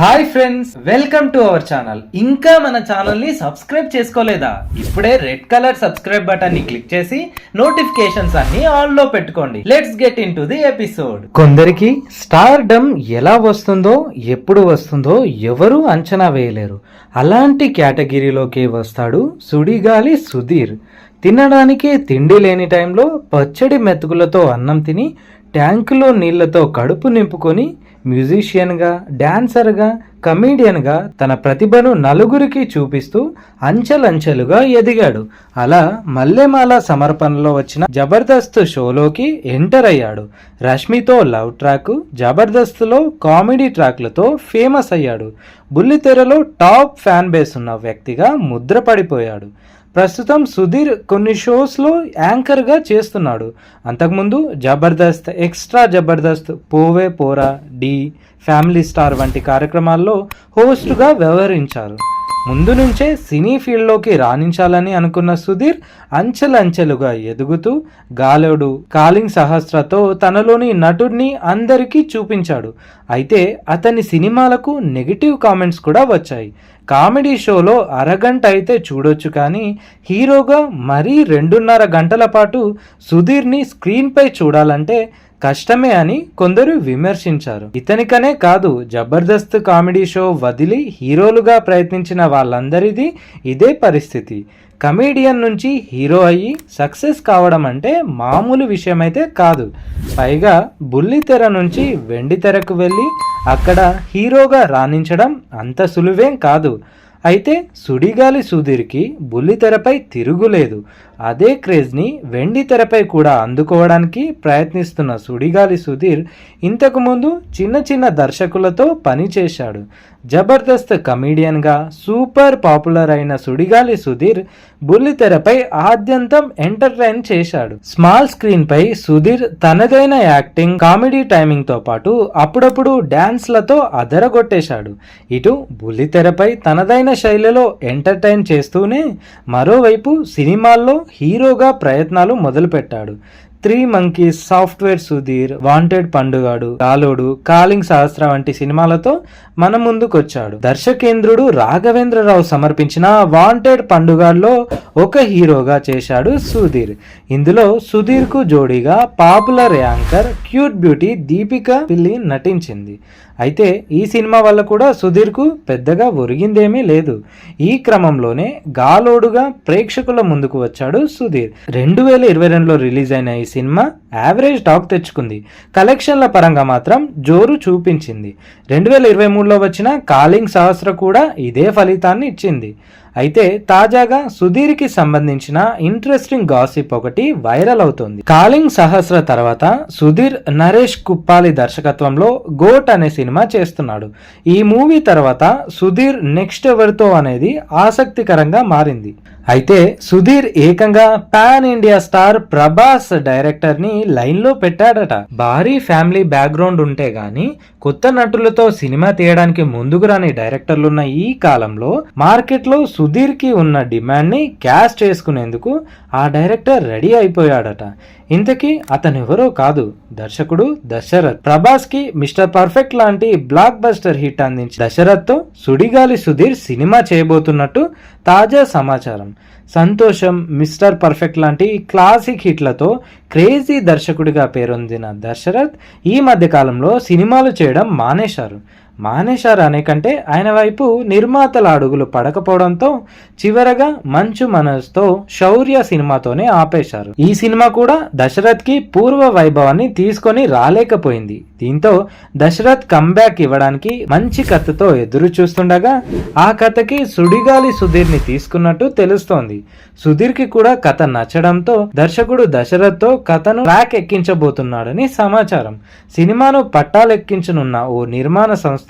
Hi friends welcome to our channel. ఇంకా మన ఛానల్ని సబ్స్క్రైబ్ చేసుకోలేదా? ఇప్పుడే రెడ్ కలర్ సబ్స్క్రైబ్ బటన్ని క్లిక్ చేసి నోటిఫికేషన్స్ అన్ని ఆన్లో పెట్టుకోండి. Let's get in to the episode కొందరికి స్టార్ డమ్ ఎలా వస్తుందో ఎప్పుడు వస్తుందో ఎవరు అంచనా వేయలేరు. అలాంటి కేటగిరీలోకి వస్తాడు సుడిగాలి సుధీర్. తినడానికి తిండి లేని టైంలో పచ్చడి మెతుకులతో అన్నం తిని ట్యాంకులో నీళ్ళతో కడుపు నింపుకొని మ్యూజిషియన్గా డ్యాన్సర్గా కమీడియన్గా తన ప్రతిభను నలుగురికి చూపిస్తూ అంచెలంచెలుగా ఎదిగాడు. అలా మల్లెమాల సమర్పణలో వచ్చిన జబర్దస్త్ షోలోకి ఎంటర్ అయ్యాడు. రష్మితో లవ్ ట్రాక్ జబర్దస్త్లో కామెడీ ట్రాక్లతో ఫేమస్ అయ్యాడు. బుల్లితెరలో టాప్ ఫ్యాన్ బేస్ ఉన్న వ్యక్తిగా ముద్రపడిపోయాడు ప్రస్తుతం సుధీర్ కొన్ని షోస్లో యాంకర్గా చేస్తున్నాడు. అంతకుముందు జబర్దస్త్ ఎక్స్ట్రా జబర్దస్త్ పోవే పోరా డి ఫ్యామిలీ స్టార్ వంటి కార్యక్రమాల్లో హోస్ట్గా వ్యవహరించారు. ముందు నుంచే సినీ ఫీల్డ్లోకి రాణించాలని అనుకున్న సుధీర్ అంచెలంచెలుగా ఎదుగుతూ గాలోడు కాలింగ్ సహస్రతో తనలోని నటుడిని అందరికీ చూపించాడు. అయితే అతని సినిమాలకు నెగిటివ్ కామెంట్స్ కూడా వచ్చాయి. కామెడీ షోలో అరగంట అయితే చూడొచ్చు కానీ హీరోగా మరీ రెండున్నర గంటల పాటు సుధీర్ని స్క్రీన్పై చూడాలంటే కష్టమే అని కొందరు విమర్శించారు. ఇతనికనే కాదు జబర్దస్త్ కామెడీ షో వదిలి హీరోలుగా ప్రయత్నించిన వాళ్ళందరిది ఇదే పరిస్థితి. కమేడియన్ నుంచి హీరో అయ్యి సక్సెస్ కావడం అంటే మామూలు విషయమైతే కాదు. పైగా బుల్లితెర నుంచి వెండి తెరకు వెళ్ళి అక్కడ హీరోగా రాణించడం అంత సులువేం కాదు. అయితే సుడిగాలి సుధీర్కి బుల్లితెరపై తిరుగులేదు. అదే క్రేజ్ని వెండి తెరపై కూడా అందుకోవడానికి ప్రయత్నిస్తున్న సుడిగాలి సుధీర్ ఇంతకుముందు చిన్న చిన్న దర్శకులతో పనిచేశాడు జబర్దస్త్ కమీడియన్గా సూపర్ పాపులర్ అయిన సుడిగాలి సుధీర్ బుల్లితెరపై ఆద్యంతం ఎంటర్టైన్ చేశాడు. స్మాల్ స్క్రీన్పై సుధీర్ తనదైన యాక్టింగ్ కామెడీ టైమింగ్తో పాటు అప్పుడప్పుడు డ్యాన్స్లతో అదరగొట్టేశాడు. ఇటు బుల్లితెరపై తనదైన శైలిలో ఎంటర్టైన్ చేస్తూనే మరోవైపు సినిమాల్లో హీరోగా ప్రయత్నాలు మొదలుపెట్టాడు. Three monkeys software Sudheer wanted Pandugadu Galodu calling Sahasra వంటి సినిమాలతో మన ముందుకొచ్చాడు. దర్శకేంద్రుడు రాఘవేంద్రరావు సమర్పించిన వాంటెడ్ పండుగాల్లో ఒక హీరోగా చేశాడు సుధీర్. ఇందులో సుధీర్కు జోడీగా popular anchor cute beauty Deepika Pilli నటించింది. అయితే ఈ సినిమా వల్ల కూడా సుధీర్కు పెద్దగా ఒరిగిందేమీ లేదు. ఈ క్రమంలోనే గాలోడుగా ప్రేక్షకుల ముందుకు వచ్చాడు సుధీర్. రెండు వేల ఇరవై రెండులో రిలీజ్ అయిన ఈ సినిమా యావరేజ్ టాక్ తెచ్చుకుంది. కలెక్షన్ల పరంగా మాత్రం జోరు చూపించింది. రెండు వేల ఇరవై మూడులో వచ్చిన కాలింగ్ సహస్ర కూడా ఇదే ఫలితాన్ని ఇచ్చింది. అయితే తాజాగా సుధీర్కి సంబంధించిన ఇంట్రెస్టింగ్ గాసిప్ ఒకటి వైరల్ అవుతోంది. కాలింగ్ సహస్ర తర్వాత సుధీర్ నరేష్ కుప్పాలి దర్శకత్వంలో గోట్ అనే సినిమా చేస్తున్నాడు. ఈ మూవీ తర్వాత సుధీర్ నెక్స్ట్ ఎవరితో అనేది ఆసక్తికరంగా మారింది. అయితే సుధీర్ ఏకంగా పాన్ ఇండియా స్టార్ ప్రభాస్ డైరెక్టర్ని లైన్లో పెట్టాడట. భారీ ఫ్యామిలీ బ్యాక్గ్రౌండ్ ఉంటే గాని కొత్త నటులతో సినిమా తీయడానికి ముందుకు రాని డైరెక్టర్లున్న ఈ కాలంలో మార్కెట్లో సుధీర్కి ఉన్న డిమాండ్ని క్యాష్ చేసుకునేందుకు ఆ డైరెక్టర్ రెడీ అయిపోయాడట. ఇంతకీ అతనెవరో కాదు. దర్శకుడు దశరథ్. ప్రభాస్కి మిస్టర్ పర్ఫెక్ట్ లాంటి బ్లాక్ బస్టర్ హిట్ అందించి దశరథ్తో సుడిగాలి సుధీర్ సినిమా చేయబోతున్నట్టు తాజా సమాచారం. సంతోషం మిస్టర్ పర్ఫెక్ట్ లాంటి క్లాసిక్ హిట్లతో క్రేజీ దర్శకుడిగా పేరొందిన దశరథ్ ఈ మధ్యకాలంలో సినిమాలు చేయడం మానేశారు. మానేశారు అనే కంటే ఆయన వైపు నిర్మాతల అడుగులు పడకపోవడంతో చివరగా మంచు మనస్తో శౌర్య సినిమాతోనే ఆపేశారు. ఈ సినిమా కూడా దశరథ్కి పూర్వ వైభవాన్ని తీసుకొని రాలేకపోయింది. దీంతో దశరథ్ కంబ్యాక్ ఇవ్వడానికి మంచి కథతో ఎదురు చూస్తుండగా ఆ కథకి సుడిగాలి సుధీర్ని తీసుకున్నట్టు తెలుస్తోంది. సుధీర్కి కూడా కథ నచ్చడంతో దర్శకుడు దశరథ్తో కథను ట్రాక్ ఎక్కించబోతున్నాడని సమాచారం. సినిమాను పట్టాలెక్కించనున్న ఓ నిర్మాణ సంస్థ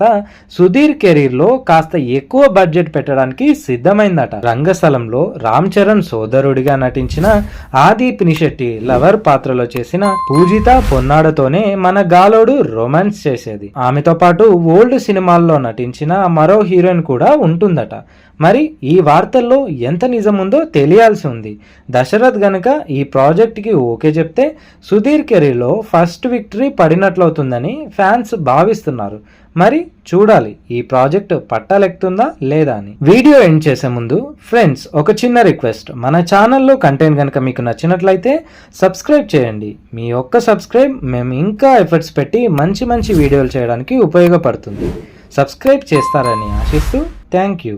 సుధీర్ కెరీర్లో కాస్త ఎక్కువ బడ్జెట్ పెట్టడానికి సిద్ధమైందట. రంగస్థలంలో రామ్ చరణ్ సోదరుడిగా నటించిన ఆది పినిశెట్టి లవర్ పాత్రలో చేసిన పూజిత పొన్నాడతోనే మన గాలోడు రొమాన్స్ చేసేది. ఆమెతో పాటు ఓల్డ్ సినిమాల్లో నటించిన మరో హీరోయిన్ కూడా ఉంటుందట. మరి ఈ వార్తల్లో ఎంత నిజం ఉందో తెలియాల్సి ఉంది. దశరథ్ గనక ఈ ప్రాజెక్ట్కి ఓకే చెప్తే సుధీర్ కెరీర్లో ఫస్ట్ విక్టరీ పడినట్లవుతుందని ఫ్యాన్స్ భావిస్తున్నారు. మరి చూడాలి ఈ ప్రాజెక్ట్ పట్టాలెక్కుతుందా లేదా అని. వీడియో ఎండ్ చేసే ముందు ఫ్రెండ్స్ ఒక చిన్న రిక్వెస్ట్. మన ఛానల్లో కంటెంట్ కనుక మీకు నచ్చినట్లయితే సబ్స్క్రైబ్ చేయండి. మీ ఒక్క సబ్స్క్రైబ్ మేము ఇంకా ఎఫర్ట్స్ పెట్టి మంచి మంచి వీడియోలు చేయడానికి ఉపయోగపడుతుంది. సబ్స్క్రైబ్ చేస్తారని ఆశిస్తూ థ్యాంక్ యూ.